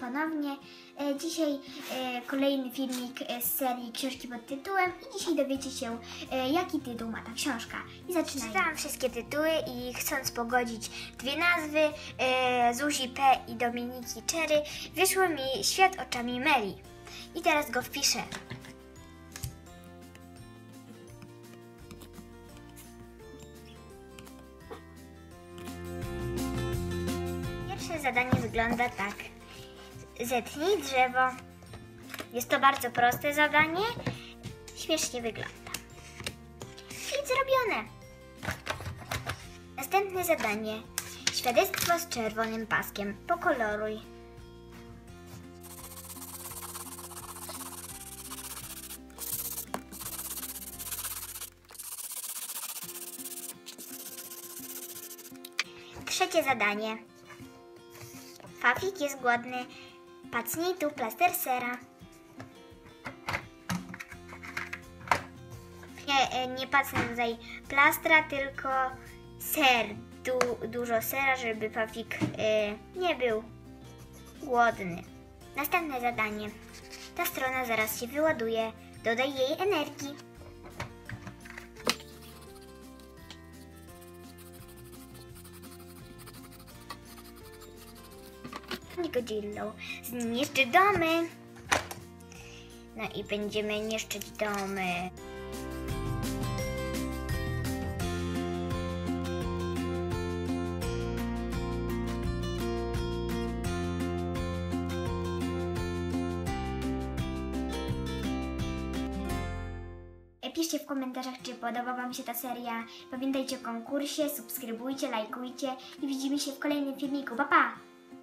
ponownie. E, Dzisiaj e, kolejny filmik e, z serii książki pod tytułem i dzisiaj dowiecie się, jaki tytuł ma ta książka. I zaczynajmy. Czytałam wszystkie tytuły i chcąc pogodzić dwie nazwy, Zuzi P i Dominiki Cherry, wyszło mi Świat oczami Meli. I teraz go wpiszę. Pierwsze zadanie wygląda tak. Zetnij drzewo. Jest to bardzo proste zadanie. Śmiesznie wygląda. I zrobione. Następne zadanie. Świadectwo z czerwonym paskiem. Pokoloruj. Trzecie zadanie. Fafik jest głodny. Pacnij tu plaster sera. Nie, e, nie pacnę tutaj plastra, tylko ser. Du, dużo sera, żeby Fafik e, nie był głodny. Następne zadanie. Ta strona zaraz się wyładuje. Dodaj jej energii. Godzillą. Zniszczy domy. No i będziemy niszczyć domy. Piszcie w komentarzach, czy podoba Wam się ta seria. Pamiętajcie o konkursie, subskrybujcie, lajkujcie i widzimy się w kolejnym filmiku. Pa, pa!